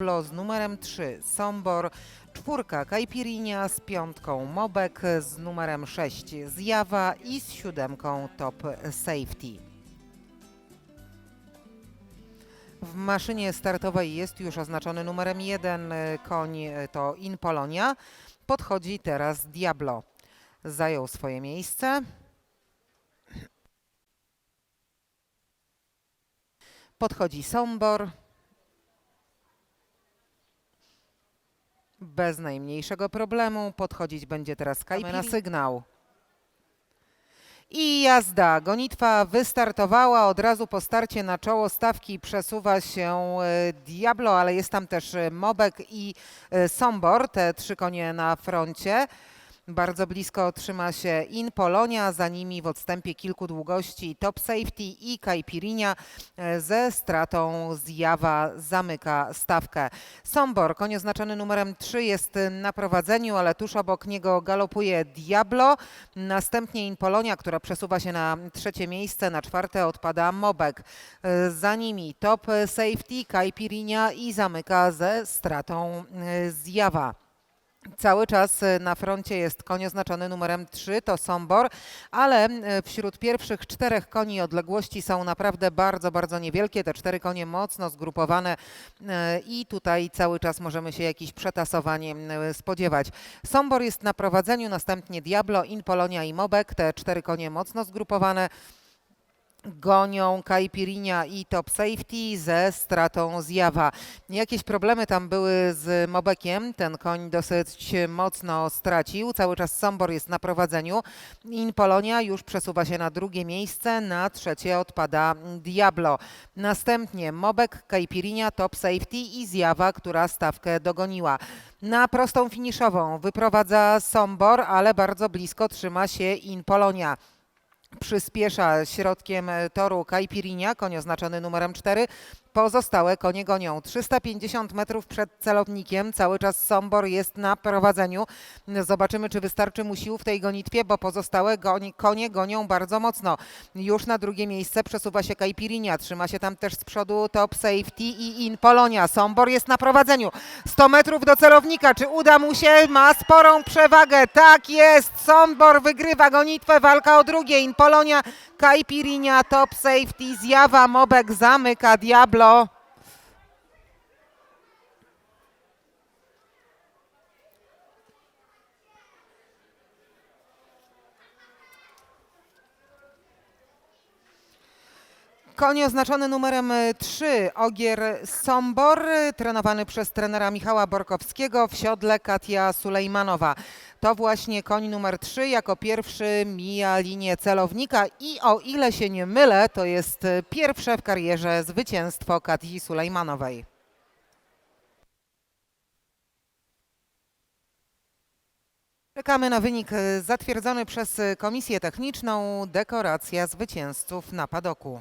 Diablo z numerem 3, Sombor, czwórka Caipirinha z piątką Mobek, z numerem 6 Zjawa i z siódemką Top Safety. W maszynie startowej jest już oznaczony numerem 1 koń to In Polonia. Podchodzi teraz Diablo. Zajął swoje miejsce. Podchodzi Sombor. Bez najmniejszego problemu podchodzić będzie teraz Kajpi na sygnał. I jazda. Gonitwa wystartowała. Od razu po starcie na czoło stawki przesuwa się e, Diablo, ale jest tam też e, Mobek i e, Sombor, te trzy konie na froncie. Bardzo blisko trzyma się In Polonia, za nimi w odstępie kilku długości Top Safety i Caipirinha e, ze stratą Zjawa zamyka stawkę. Sombor, koń oznaczony numerem 3 jest na prowadzeniu, ale tuż obok niego galopuje Diablo. Następnie In Polonia, która przesuwa się na trzecie miejsce, na czwarte odpada Mobek. E, Za nimi Top Safety, Caipirinha i zamyka ze stratą e, Zjawa. Cały czas e, na froncie jest koń oznaczony numerem 3, to Sombor, ale e, wśród pierwszych czterech koni odległości są naprawdę bardzo, bardzo niewielkie. Te cztery konie mocno zgrupowane e, i tutaj cały czas możemy się jakichś przetasowań spodziewać. Sombor jest na prowadzeniu, następnie Diablo, In Polonia i Mobek. Te cztery konie mocno zgrupowane gonią Caipirinha i Top Safety ze stratą zjawa. Jakieś problemy tam były z Mobekiem, ten koń dosyć mocno stracił, cały czas Sombor jest na prowadzeniu. In Polonia już przesuwa się na drugie miejsce, na trzecie odpada Diablo. Następnie Mobek, Caipirinha, Top Safety i zjawa, która stawkę dogoniła. Na prostą finiszową wyprowadza Sombor, ale bardzo blisko trzyma się In Polonia przyspiesza środkiem e, toru Caipirinha, koń oznaczony numerem 4. Pozostałe konie gonią 350 metrów przed celownikiem. Cały czas Sombor jest na prowadzeniu. Zobaczymy, czy wystarczy mu sił w tej gonitwie, bo pozostałe goni, konie gonią bardzo mocno. Już na drugie miejsce przesuwa się Caipirinha. Trzyma się tam też z przodu Top Safety i In Polonia. Sombor jest na prowadzeniu. 100 metrów do celownika. Czy uda mu się? Ma sporą przewagę. Tak jest. Sombor wygrywa gonitwę. Walka o drugie. In Polonia, Caipirinha, Top Safety, Zjawa, Mobek zamyka Diablo. Apple Koń oznaczony numerem 3, Ogier Sombor, trenowany przez trenera Michała Borkowskiego, w siodle Katia Sulejmanowa. To właśnie koń numer 3 jako pierwszy mija linię celownika i o ile się nie mylę, to jest pierwsze w karierze zwycięstwo Katii Sulejmanowej. Czekamy na wynik e, zatwierdzony przez e, Komisję Techniczną. Dekoracja zwycięzców na padoku.